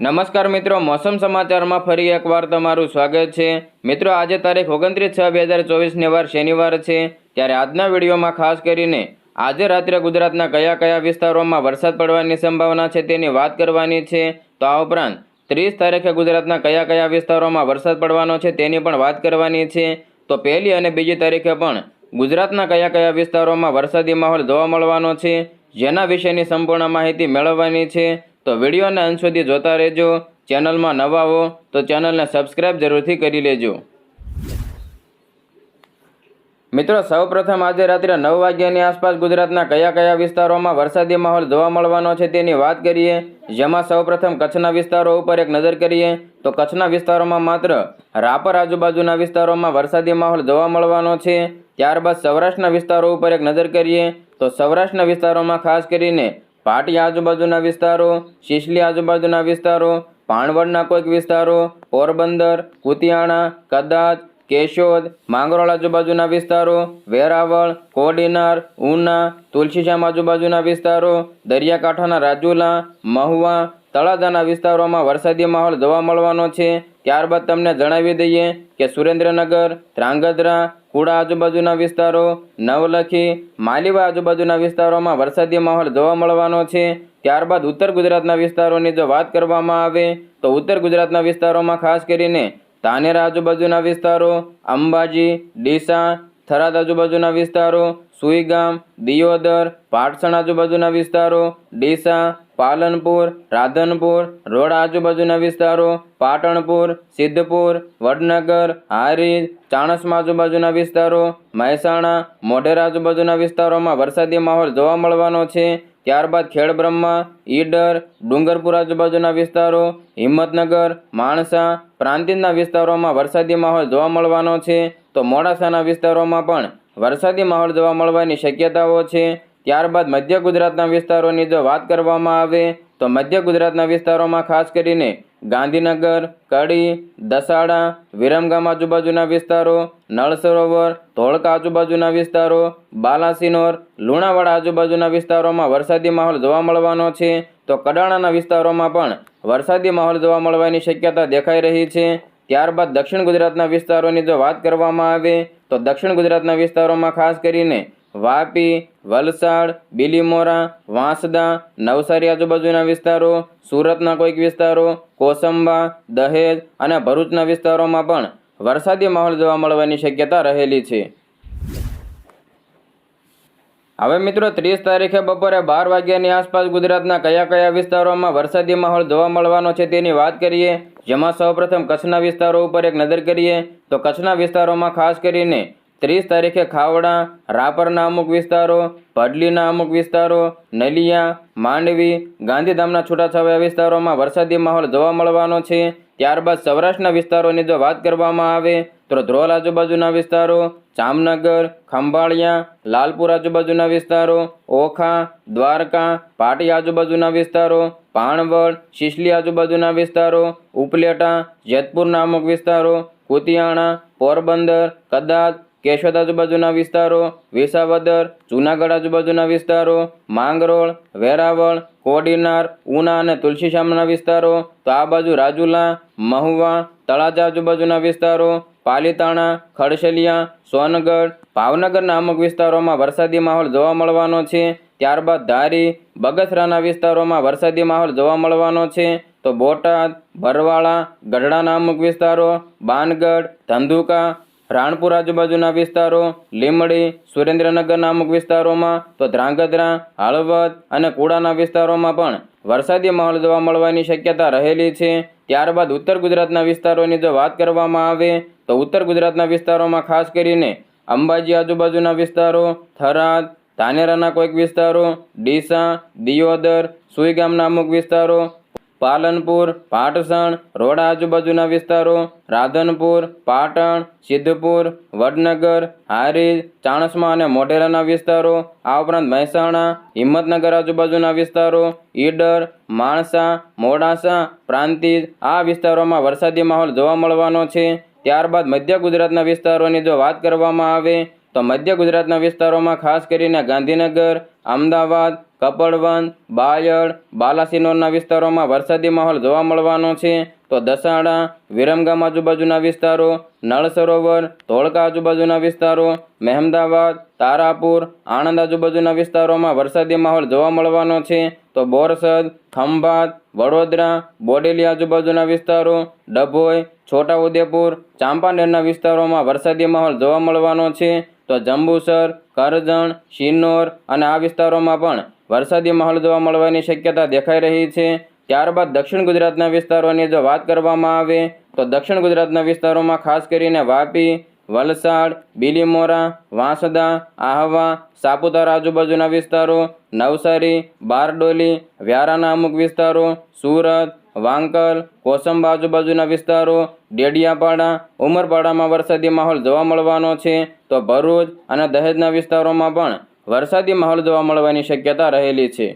નમસ્કાર મિત્રો, મોસમ સમાચારમાં ફરી એકવાર તમારું સ્વાગત છે. મિત્રો, આજે તારીખ ઓગણત્રીસ છ બે હજાર ચોવીસને વાર શનિવાર છે. ત્યારે આજના વિડીયોમાં ખાસ કરીને આજે રાત્રે ગુજરાતના કયા કયા વિસ્તારોમાં વરસાદ પડવાની સંભાવના છે તેની વાત કરવાની છે. તો આ ઉપરાંત ત્રીસ તારીખે ગુજરાતના કયા કયા વિસ્તારોમાં વરસાદ પડવાનો છે તેની પણ વાત કરવાની છે. તો પહેલી અને બીજી તારીખે પણ ગુજરાતના કયા કયા વિસ્તારોમાં વરસાદી માહોલ જોવા મળવાનો છે, જેના વિશેની સંપૂર્ણ માહિતી મેળવવાની છે. તો વિડીયોના અંત સુધી જોતા રહેજો. ચેનલમાં નવા હો તો ચેનલને સબસ્ક્રાઈબ જરૂરથી કરી લેજો. મિત્રો, સૌપ્રથમ આજે રાત્રે નવ વાગ્યાની આસપાસ ગુજરાતના કયા કયા વિસ્તારોમાં વરસાદી માહોલ જોવા મળવાનો છે તેની વાત કરીએ. જેમાં સૌપ્રથમ કચ્છના વિસ્તારો ઉપર એક નજર કરીએ તો કચ્છના વિસ્તારોમાં માત્ર રાપર આજુબાજુના વિસ્તારોમાં વરસાદી માહોલ જોવા મળવાનો છે. ત્યારબાદ સૌરાષ્ટ્રના વિસ્તારો ઉપર એક નજર કરીએ તો સૌરાષ્ટ્રના વિસ્તારોમાં ખાસ કરીને પાટિયા આજુબાજુના વિસ્તારો, શિશલી આજુબાજુના વિસ્તારો, પાણવડના કોઈક વિસ્તારો, પોરબંદર, કુતિયાણા, કદાચ, કેશોદ, માંગરોળ આજુબાજુના વિસ્તારો, વેરાવળ, કોડીનાર, ઉના, તુલસીશ્યામ આજુબાજુના વિસ્તારો, દરિયાકાંઠાના રાજુલા, મહુવા, તળાજાના વિસ્તારોમાં વરસાદી માહોલ જોવા મળવાનો છે. ત્યારબાદ તમને જણાવી દઈએ કે સુરેન્દ્રનગર, ધ્રાંગધ્રા, કુડા આજુબાજુના વિસ્તારો, નવલખી, માલીવા આજુબાજુના વિસ્તારોમાં વરસાદી માહોલ જોવા મળવાનો છે. ત્યારબાદ ઉત્તર ગુજરાતના વિસ્તારોની જો વાત કરવામાં આવે, તો ઉત્તર ગુજરાતના વિસ્તારોમાં ખાસ કરીને ધાનેરા આજુબાજુના વિસ્તારો, અંબાજી, ડીસા, થરાદ આજુબાજુના વિસ્તારો, સુઈગામ, દિયોદર, પાટસણ આજુબાજુના વિસ્તારો, ડીસા પાલનપુર, રાધનપુર, રોડ આજુબાજુના વિસ્તારો, પાટણપુર, સિદ્ધપુર, વડનગર, હારીજ, ચાણસમા આજુબાજુના વિસ્તારો, મહેસાણા, મોઢેરા આજુબાજુના વિસ્તારોમાં વરસાદી માહોલ જોવા મળવાનો છે. ત્યારબાદ ખેડબ્રહ્મા, ઈડર, ડુંગરપુર આજુબાજુના વિસ્તારો, હિંમતનગર, માણસા, પ્રાંતિજના વિસ્તારોમાં વરસાદી માહોલ જોવા મળવાનો છે. તો મોડાસાના વિસ્તારોમાં પણ વરસાદી માહોલ જોવા મળવાની શક્યતાઓ છે. ત્યારબાદ મધ્ય ગુજરાતના વિસ્તારોની જો વાત કરવામાં આવે, તો મધ્ય ગુજરાતના વિસ્તારોમાં ખાસ કરીને ગાંધીનગર, કડી, દસાડા, વિરમગામ આજુબાજુના વિસ્તારો નળ સરોવર ધોળકા આજુબાજુના વિસ્તારો, બાલાસિનોર, લુણાવાડા આજુબાજુના વિસ્તારોમાં વરસાદી માહોલ જોવા મળવાનો છે. તો કડાણાના વિસ્તારોમાં પણ વરસાદી માહોલ જોવા મળવાની શક્યતા દેખાઈ રહી છે. ત્યારબાદ દક્ષિણ ગુજરાતના વિસ્તારોની જો વાત કરવામાં આવે, તો દક્ષિણ ગુજરાતના વિસ્તારોમાં ખાસ કરીને વાપી, વલસાડ, બિલીમોરા, વાંસદા, નવસારી આજુબાજુના વિસ્તારો, સુરતના કોઈક વિસ્તારો, કોસંબા, દહેજ અને ભરૂચના વિસ્તારોમાં પણ વરસાદી માહોલ જોવા મળવાની શક્યતા રહેલી છે. હવે મિત્રો ત્રીસ તારીખે બપોરે બાર વાગ્યાની આસપાસ ગુજરાતના કયા કયા વિસ્તારોમાં વરસાદી માહોલ જોવા મળવાનો છે તેની વાત કરીએ, જેમાં સૌપ્રથમ કચ્છના વિસ્તારો ઉપર એક નજર કરીએ, તો કચ્છના વિસ્તારોમાં ખાસ કરીને ત્રીસ તારીખે ખાવડા, રાપરના અમુક વિસ્તારો, ભડલીના અમુક વિસ્તારો, નલિયા, માંડવી, ગાંધીધામના છૂટાછવાયા વિસ્તારોમાં વરસાદી માહોલ જોવા મળવાનો છે. ત્યારબાદ સૌરાષ્ટ્રના વિસ્તારોની જો વાત કરવામાં આવે, તો ધ્રોલ આજુબાજુના વિસ્તારો, જામનગર, ખંભાળિયા, લાલપુર આજુબાજુના વિસ્તારો, ઓખા, દ્વારકા, પાટી આજુબાજુના વિસ્તારો પાણવડ શિશલી આજુબાજુના વિસ્તારો, ઉપલેટા, જેતપુરના અમુક વિસ્તારો, કુતિયાણા, પોરબંદર, કદાચ કેશોદ આજુબાજુના વિસ્તારો, વિસાવદર, જૂનાગઢ આજુબાજુના વિસ્તારો, માંગરોળ, વેરાવળ, કોડીનાર, ઉના અને તુલસીશ્યામના વિસ્તારો, તો આ બાજુ રાજુલા, મહુવા, તળાજા આજુબાજુના વિસ્તારો, પાલીતાણા, ખડશલિયા, સોનગઢ, ભાવનગરના અમુક વિસ્તારોમાં વરસાદી માહોલ જોવા મળવાનો છે. ત્યારબાદ ધારી, બગસરાના વિસ્તારોમાં વરસાદી માહોલ જોવા મળવાનો છે. તો બોટાદ, બરવાળા, ગઢડાના અમુક વિસ્તારો, બાનગઢ, ધંધુકા રાણપુર આજુબાજુના વિસ્તારો, લીમડી, સુરેન્દ્રનગર નામક વિસ્તારોમાં તો ધ્રાંગધ્રા, હળવદ અને કુડાના વિસ્તારોમાં પણ વરસાદી માહોલ જોવા મળવાની શક્યતા રહેલી છે. ત્યારબાદ ઉત્તર ગુજરાતના વિસ્તારોની જો વાત કરવામાં આવે તો ઉત્તર ગુજરાતના વિસ્તારોમાં ખાસ કરીને અંબાજી આજુબાજુના વિસ્તારો, થરાદ, ધાનેરાના કોઈક વિસ્તારો, ડીસા, દિયોદર, સુઈગામ નામક વિસ્તારો પાલનપુર, પાટસણ, રોડા આજુબાજુના વિસ્તારો, રાધનપુર, પાટણ, સિદ્ધપુર, વડનગર, હારીજ, ચાણસમા અને મોઢેરાના વિસ્તારો, આ ઉપરાંત મહેસાણા, હિંમતનગર આજુબાજુના વિસ્તારો, ઈડર, માણસા, મોડાસા, પ્રાંતિજ, આ વિસ્તારોમાં વરસાદી માહોલ જોવા મળવાનો છે. ત્યારબાદ મધ્ય ગુજરાતના વિસ્તારોની જો વાત કરવામાં આવે, તો મધ્ય ગુજરાતના વિસ્તારોમાં ખાસ કરીને ગાંધીનગર, અમદાવાદ કપડવંત, બાયડ, બાલાસિનોરના વિસ્તારોમાં વરસાદી માહોલ જોવા મળવાનો છે. તો દસાડા વિરમગામ આજુબાજુના વિસ્તારો નળ સરોવર ધોળકા આજુબાજુના વિસ્તારો, મહેમદાવાદ, તારાપુર, આણંદ આજુબાજુના વિસ્તારોમાં વરસાદી માહોલ જોવા મળવાનો છે. તો બોરસદ, ખંભાત, વડોદરા, બોડેલી આજુબાજુના વિસ્તારો, ડભોઈ, છોટાઉદેપુર, ચાંપાનેરના વિસ્તારોમાં વરસાદી માહોલ જોવા મળવાનો છે. તો જંબુસર, કરજણ, શિનોર અને આ વિસ્તારોમાં પણ વરસાદી માહોલ જોવા મળવાની શક્યતા દેખાઈ રહી છે. ત્યારબાદ દક્ષિણ ગુજરાતના વિસ્તારોની જો વાત કરવામાં આવે, તો દક્ષિણ ગુજરાતના વિસ્તારોમાં ખાસ કરીને વાપી, વલસાડ, બીલીમોરા, વાંસદા, આહવા, સાપુતારા આજુબાજુના વિસ્તારો, નવસારી, બારડોલી, વ્યારાના અમુક વિસ્તારો, સુરત, વાંકલ, કોસંબા આજુબાજુના વિસ્તારો, ડેડિયાપાડા, ઉમરપાડામાં વરસાદી માહોલ જોવા મળવાનો છે. તો ભરૂચ અને દહેજના વિસ્તારોમાં પણ વરસાદી માહોલ જોવા મળવાની શક્યતા રહેલી છે.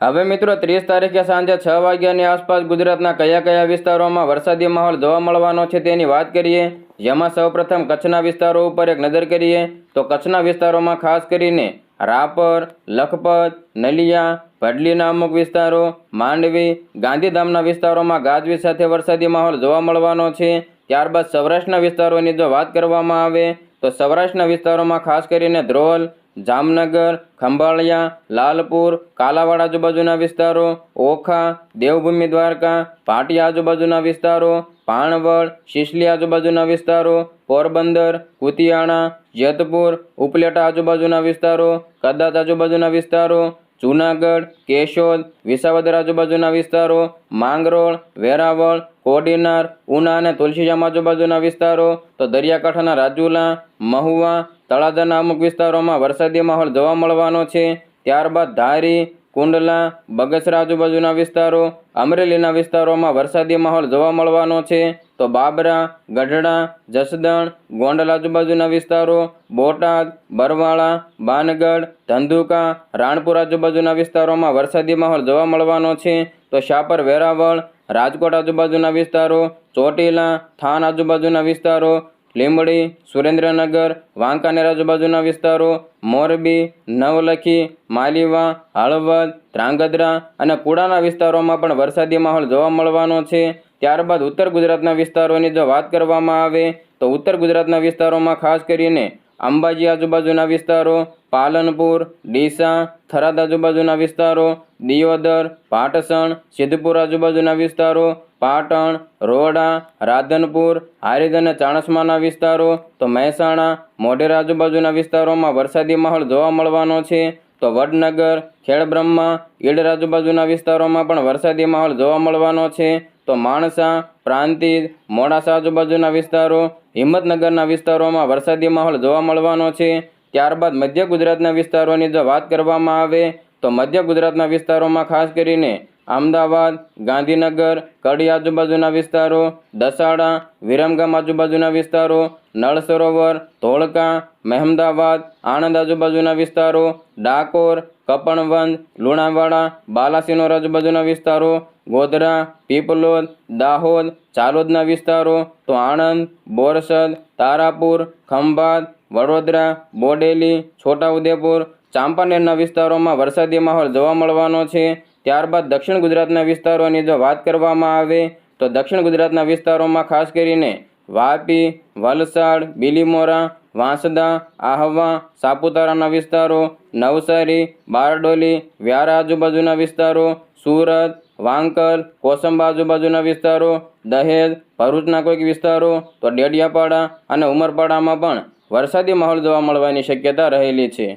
હવે મિત્રો ત્રીસ તારીખે સાંજે છ વાગ્યાની આસપાસ ગુજરાતના કયા કયા વિસ્તારોમાં વરસાદી માહોલ જોવા મળવાનો છે તેની વાત કરીએ. જેમાં સૌપ્રથમ કચ્છના વિસ્તારો ઉપર એક નજર કરીએ તો કચ્છના વિસ્તારોમાં ખાસ કરીને રાપર, લખપત, નલિયા ભડલીના અમુક વિસ્તારો, માંડવી, ગાંધીધામના વિસ્તારોમાં ગાજવીજ સાથે વરસાદી માહોલ જોવા મળવાનો છે. ત્યારબાદ સૌરાષ્ટ્રના વિસ્તારોની જો વાત કરવામાં આવે તો સૌરાષ્ટ્રના વિસ્તારોમાં ખાસ કરીને ધ્રોલ, જામનગર, ખંભાળિયા, લાલપુર, કાલાવાડ આજુબાજુના વિસ્તારો, ઓખા, દેવભૂમિ દ્વારકા, પાટિયા આજુબાજુના વિસ્તારો પાણવડ શિશલી આજુબાજુના વિસ્તારો, પોરબંદર, કુતિયાણા, જેતપુર, ઉપલેટા આજુબાજુના વિસ્તારો, કદાચ આજુબાજુના વિસ્તારો, જૂનાગઢ, કેશોદ, વિસાવદર આજુબાજુના વિસ્તારો, માંગરોળ, વેરાવળ કોડીનાર, ઉના અને તુલસીજામ આજુબાજુના વિસ્તારો, તો દરિયાકાંઠાના રાજુલા, મહુવા, તળાજાના અમુક વિસ્તારોમાં વરસાદી માહોલ જોવા મળવાનો છે. ત્યારબાદ ધારી, કુંડલા, બગસરા આજુબાજુના વિસ્તારો, અમરેલીના વિસ્તારોમાં વરસાદી માહોલ જોવા મળવાનો છે. તો બાબરા, ગઢડા, જસદણ, ગોંડલ આજુબાજુના વિસ્તારો, બોટાદ, બરવાળા, બાનગઢ, ધંધુકા, રાણપુર આજુબાજુના વિસ્તારોમાં વરસાદી માહોલ જોવા મળવાનો છે. તો શાપર વેરાવળ રાજકોટ આજુબાજુના વિસ્તારો, ચોટીલા, થાન આજુબાજુના વિસ્તારો, લીંબડી, સુરેન્દ્રનગર, વાંકાનેર આજુબાજુના વિસ્તારો, મોરબી, નવલખી, માલીવા, હળવદ, ધ્રાંગધ્રા અને કુડાના વિસ્તારોમાં પણ વરસાદી માહોલ જોવા મળવાનો છે. ત્યારબાદ ઉત્તર ગુજરાતના વિસ્તારોની જો વાત કરવામાં આવે, તો ઉત્તર ગુજરાતના વિસ્તારોમાં ખાસ કરીને અંબાજી આજુબાજુના વિસ્તારો, પાલનપુર, ડીસા, થરાદ આજુબાજુના વિસ્તારો, દિયોદર, પાટસણ, સિદ્ધપુર આજુબાજુના વિસ્તારો, પાટણ રોડા રાધનપુર હારીજ અને ચાણસમાના વિસ્તારો, તો મહેસાણા, મોઢેરા આજુબાજુના વિસ્તારોમાં વરસાદી માહોલ જોવા મળવાનો છે. તો વડનગર, ખેડબ્રહ્મા, ઈડર આજુબાજુના વિસ્તારોમાં પણ વરસાદી માહોલ જોવા મળવાનો છે. તો માણસા પ્રાંતિજ મોડાસા આજુબાજુના વિસ્તારો, હિંમતનગરના વિસ્તારોમાં વરસાદી માહોલ જોવા મળવાનો છે. ત્યારબાદ મધ્ય ગુજરાતના વિસ્તારોની જો વાત કરવામાં આવે, તો મધ્ય ગુજરાતના વિસ્તારોમાં ખાસ કરીને અમદાવાદ, ગાંધીનગર, કડી આજુબાજુના વિસ્તારો, દસાડા, વિરમગામ આજુબાજુના વિસ્તારો નળ સરોવર ધોળકા, મહેમદાવાદ, આણંદ આજુબાજુના વિસ્તારો, ડાકોર, કપણવંત, લુણાવાડા, બાલાસિનોર આજુબાજુના વિસ્તારો ગોધરા પીપલોદ દાહોદ, ચાલોદના વિસ્તારો તો આણંદ, બોરસદ, તારાપુર, ખંભાત, વડોદરા, બોડેલી, છોટાઉદેપુર, ચાંપાનેરના વિસ્તારોમાં વરસાદી માહોલ જોવા મળવાનો છે. ત્યારબાદ દક્ષિણ ગુજરાતના વિસ્તારોની જો વાત કરવામાં આવે તો દક્ષિણ ગુજરાતના વિસ્તારોમાં ખાસ કરીને વાપી, વલસાડ, બીલીમોરા, વાંસદા, આહવા, સાપુતારાના વિસ્તારો, નવસારી, બારડોલી, વ્યારા આજુબાજુના વિસ્તારો, સુરત વાંકલ કોસંબા આજુબાજુના વિસ્તારો, દહેજ, ભરૂચના કોઈક વિસ્તારો, તો ડેડિયાપાડા અને ઉમરપાડામાં પણ વરસાદી માહોલ જોવા મળવાની શક્યતા રહેલી છે.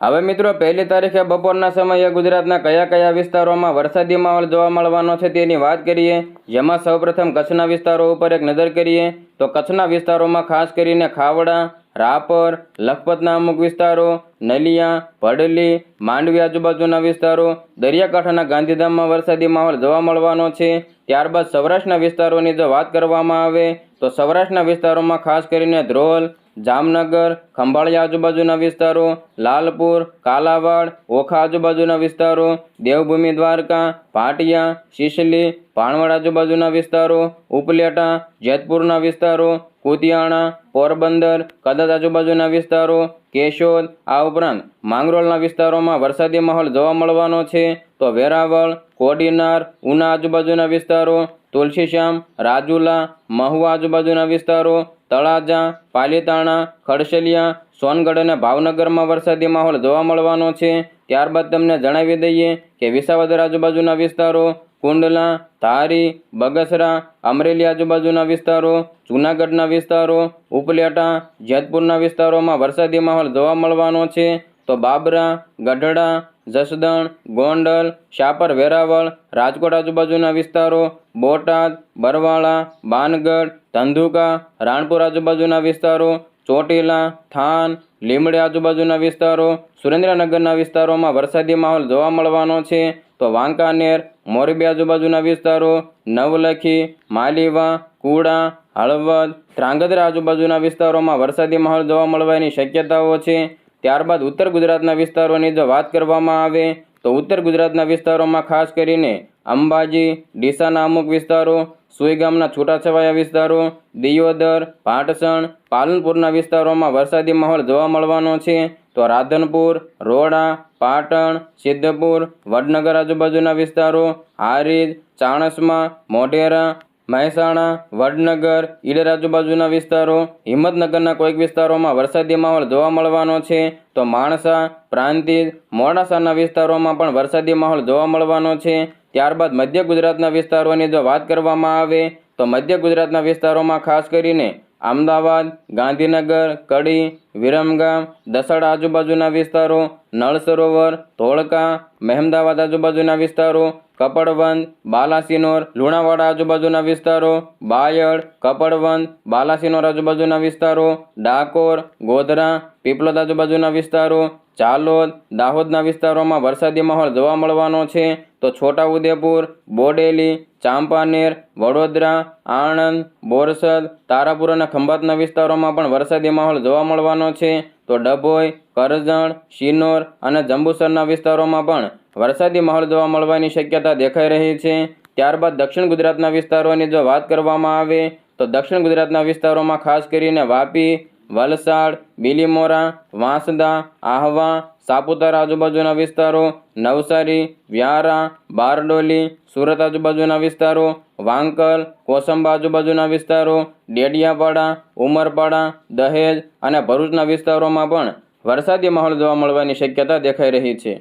હવે મિત્રો, પહેલી તારીખે બપોરના સમયે ગુજરાતના કયા કયા વિસ્તારોમાં વરસાદી માહોલ જોવા મળવાનો છે તેની વાત કરીએ, જેમાં સૌપ્રથમ કચ્છના વિસ્તારો ઉપર એક નજર કરીએ, તો કચ્છના વિસ્તારોમાં ખાસ કરીને ખાવડા, રાપર, લખપતના અમુક વિસ્તારો નલિયા, ભડલી, માંડવી આજુબાજુના વિસ્તારો, દરિયાકાંઠાના ગાંધીધામમાં વરસાદી માહોલ જોવા મળવાનો છે. ત્યારબાદ સૌરાષ્ટ્રના વિસ્તારોની જો વાત કરવામાં આવે તો સૌરાષ્ટ્રના વિસ્તારોમાં ખાસ કરીને ધ્રોલ, જામનગર, ખંભાળિયા આજુબાજુના વિસ્તારો, લાલપુર, કાલાવાડ, ઓખા આજુબાજુના વિસ્તારો, દેવભૂમિ દ્વારકા ભાટિયા શિશલી ભાણવડ આજુબાજુના વિસ્તારો, ઉપલેટા, જેતપુરના વિસ્તારો, કુતિયાણા, પોરબંદર કદાચ આજુબાજુના વિસ્તારો, કેશોદ, આ ઉપરાંત માંગરોળના વિસ્તારોમાં વરસાદી માહોલ જોવા મળવાનો છે. તો વેરાવળ, કોડીનાર, ઉના આજુબાજુના વિસ્તારો તુલસીશ્યામ, રાજુલા, મહુવા આજુબાજુના વિસ્તારો, તળાજા, પાલીતાણા ખડસલિયા સોનગઢ અને ભાવનગરમાં વરસાદી માહોલ જોવા મળવાનો છે. ત્યારબાદ તમને જણાવી દઈએ કે વિસાવદર આજુબાજુના વિસ્તારો, કુંડલા, ધારી, બગસરા, અમરેલી આજુબાજુના વિસ્તારો, જૂનાગઢના વિસ્તારો, ઉપલેટા, જેતપુરના વિસ્તારોમાં વરસાદી માહોલ જોવા મળવાનો છે. તો બાબરા, ગઢડા જસદણ, ગોંડલ, શાપર વેરાવળ, રાજકોટ આજુબાજુના વિસ્તારો, બોટાદ, બરવાળા, બાનગઢ, ધંધુકા, રાણપુર આજુબાજુના વિસ્તારો, ચોટીલા, થાન લીમડી આજુબાજુના વિસ્તારો, સુરેન્દ્રનગરના વિસ્તારોમાં વરસાદી માહોલ જોવા મળવાનો છે. તો વાંકાનેર, મોરબી આજુબાજુના વિસ્તારો, નવલખી, માલીવા, કુડા, હળવદ, ધ્રાંગધ્રા આજુબાજુના વિસ્તારોમાં વરસાદી માહોલ જોવા મળવાની શક્યતાઓ છે. ત્યારબાદ ઉત્તર ગુજરાતના વિસ્તારોની જો વાત કરવામાં આવે, તો ઉત્તર ગુજરાતના વિસ્તારોમાં ખાસ કરીને અંબાજી, ડીસાના અમુક વિસ્તારો, સુઈ ગામના છૂટાછવાયા વિસ્તારો, દિયોદર, પાટસણ, પાલનપુરના વિસ્તારોમાં વરસાદી માહોલ જોવા મળવાનો છે. તો રાધનપુર રોડા પાટણ, સિદ્ધપુર, વડનગર આજુબાજુના વિસ્તારો, હારીજ, ચાણસમા, મોઢેરા મહેસાણા, વડનગર ઈડર આજુબાજુના વિસ્તારો, હિંમતનગરના કોઈક વિસ્તારોમાં વરસાદી માહોલ જોવા મળવાનો છે. તો માણસા પ્રાંતિજ મોડાસાના વિસ્તારોમાં પણ વરસાદી માહોલ જોવા મળવાનો છે. ત્યારબાદ મધ્ય ગુજરાતના વિસ્તારોની જો વાત કરવામાં આવે, તો મધ્ય ગુજરાતના વિસ્તારોમાં ખાસ કરીને અમદાવાદ, ગાંધીનગર, કડી, વિરમગામ, દસડ આજુબાજુના વિસ્તારો, નળ સરોવર, ધોળકા, મહેમદાવાદ આજુબાજુના વિસ્તારો કપડવંદ બાલાસિનોર, લુણાવાડા આજુબાજુના વિસ્તારો, બાયડ કપડવંદ બાલાસિનોર આજુબાજુના વિસ્તારો, ડાકોર, ગોધરા પીપલોદ આજુબાજુના વિસ્તારો ચાલોદ દાહોદના વિસ્તારોમાં વરસાદી માહોલ જોવા મળવાનો છે, તો છોટાઉદેપુર, બોડેલી, ચાંપાનેર, વડોદરા, આણંદ, બોરસદ, તારાપુર અને ખંભાતના વિસ્તારોમાં પણ વરસાદી માહોલ જોવા મળવાનો છે, તો ડભોઈ, કરજણ, શિનોર અને જંબુસરના વિસ્તારોમાં પણ વરસાદી માહોલ જોવા મળવાની શક્યતા દેખાઈ રહી છે. ત્યારબાદ દક્ષિણ ગુજરાતના વિસ્તારોની જો વાત કરવામાં આવે, તો દક્ષિણ ગુજરાતના વિસ્તારોમાં ખાસ કરીને વાપી વલસાડ, બીલીમોરા, વાંસદા, આહવા, સાપુતારા આજુબાજુના વિસ્તારો, નવસારી, વ્યારા, બારડોલી, સુરત આજુબાજુના વિસ્તારો, વાંકલ, કોસંબા આજુબાજુના વિસ્તારો, ડેડિયાપાડા, ઉમરપાડા, દહેજ અને ભરૂચના વિસ્તારોમાં પણ વરસાદી માહોલ જોવા મળવાની શક્યતા દેખાઈ રહી છે.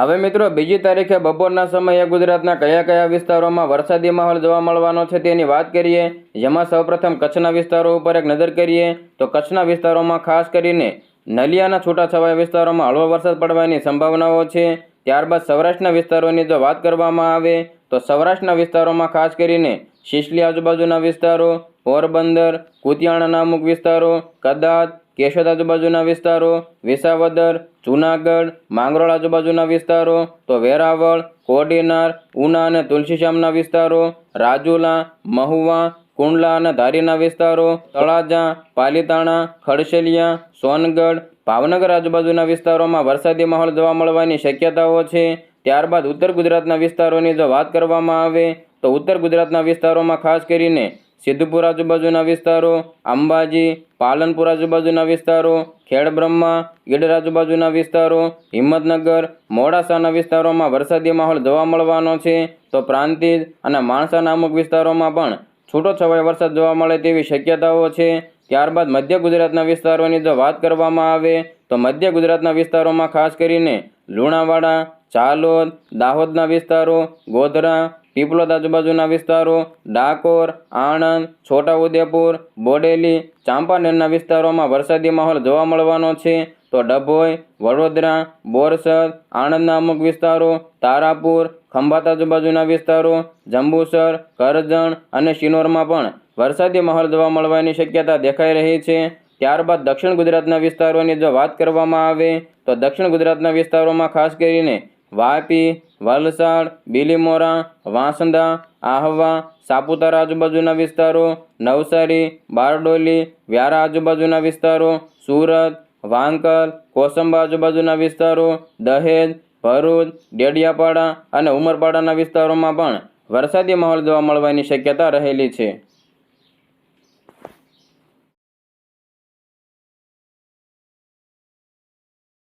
હવે મિત્રો, બીજી તારીખે બપોરના સમયે ગુજરાતના કયા કયા વિસ્તારોમાં વરસાદી માહોલ જોવા મળવાનો છે તેની વાત કરીએ. જેમાં સૌપ્રથમ કચ્છના વિસ્તારો ઉપર એક નજર કરીએ તો કચ્છના વિસ્તારોમાં ખાસ કરીને નલિયાના છૂટાછવાયા વિસ્તારોમાં હળવો વરસાદ પડવાની સંભાવનાઓ છે. ત્યારબાદ સૌરાષ્ટ્રના વિસ્તારોની જો વાત કરવામાં આવે તો સૌરાષ્ટ્રના વિસ્તારોમાં ખાસ કરીને શિશલી આજુબાજુના વિસ્તારો, પોરબંદર, કુતિયાણાના અમુક વિસ્તારો, કદાચ કેશોદ આજુબાજુના વિસ્તારો, વિસાવદર, જૂનાગઢ, માંગરોળ આજુબાજુના વિસ્તારો, તો વેરાવળ, કોડીનાર, ઉના અને તુલસીશ્યામના વિસ્તારો, રાજુલા, મહુવા, કુંડલા અને ધારીના વિસ્તારો, તળાજા, પાલીતાણા, ખડશેલિયા, સોનગઢ, ભાવનગર આજુબાજુના વિસ્તારોમાં વરસાદી માહોલ જોવા મળવાની શક્યતાઓ છે. ત્યારબાદ ઉત્તર ગુજરાતના વિસ્તારોની જો વાત કરવામાં આવે, તો ઉત્તર ગુજરાતના વિસ્તારોમાં ખાસ કરીને સિદ્ધપુર આજુબાજુના વિસ્તારો, અંબાજી, પાલનપુર આજુબાજુના વિસ્તારો, ખેડબ્રહ્મા, ગીડર આજુબાજુના વિસ્તારો, હિંમતનગર, મોડાસાના વિસ્તારોમાં વરસાદી માહોલ જોવા મળવાનો છે. તો પ્રાંતિજ અને માણસાના અમુક વિસ્તારોમાં પણ છૂટો છવાયો વરસાદ જોવા મળે તેવી શક્યતાઓ છે. ત્યારબાદ મધ્ય ગુજરાતના વિસ્તારોની જો વાત કરવામાં આવે, તો મધ્ય ગુજરાતના વિસ્તારોમાં ખાસ કરીને લુણાવાડા, ચાલોદ, દાહોદના વિસ્તારો, ગોધરા પીપલોદ આજુબાજુના વિસ્તારો, ડાકોર, આણંદ, છોટાઉદેપુર, બોડેલી, ચાંપાનેરના વિસ્તારોમાં વરસાદી માહોલ જોવા મળવાનો છે. તો ડભોઈ, વડોદરા, બોરસદ, આણંદના અમુક વિસ્તારો, તારાપુર ખંભાત આજુબાજુના વિસ્તારો, જંબુસર, કરજણ અને શિનોરમાં પણ વરસાદી માહોલ જોવા મળવાની શક્યતા દેખાઈ રહી છે. ત્યારબાદ દક્ષિણ ગુજરાતના વિસ્તારોની જો વાત કરવામાં આવે, તો દક્ષિણ ગુજરાતના વિસ્તારોમાં ખાસ કરીને વાપી, વલસાડ, બીલીમોરા, વાંસદા, આહવા, સાપુતારા આજુબાજુના વિસ્તારો, નવસારી, બારડોલી, વ્યારા આજુબાજુના વિસ્તારો, સુરત, વાંકલ, કોસંબા આજુબાજુના વિસ્તારો, દહેજ, ભરૂચ, ડેડિયાપાડા અને ઉમરપાડાના વિસ્તારોમાં પણ વરસાદી માહોલ જોવા મળવાની શક્યતા રહેલી છે.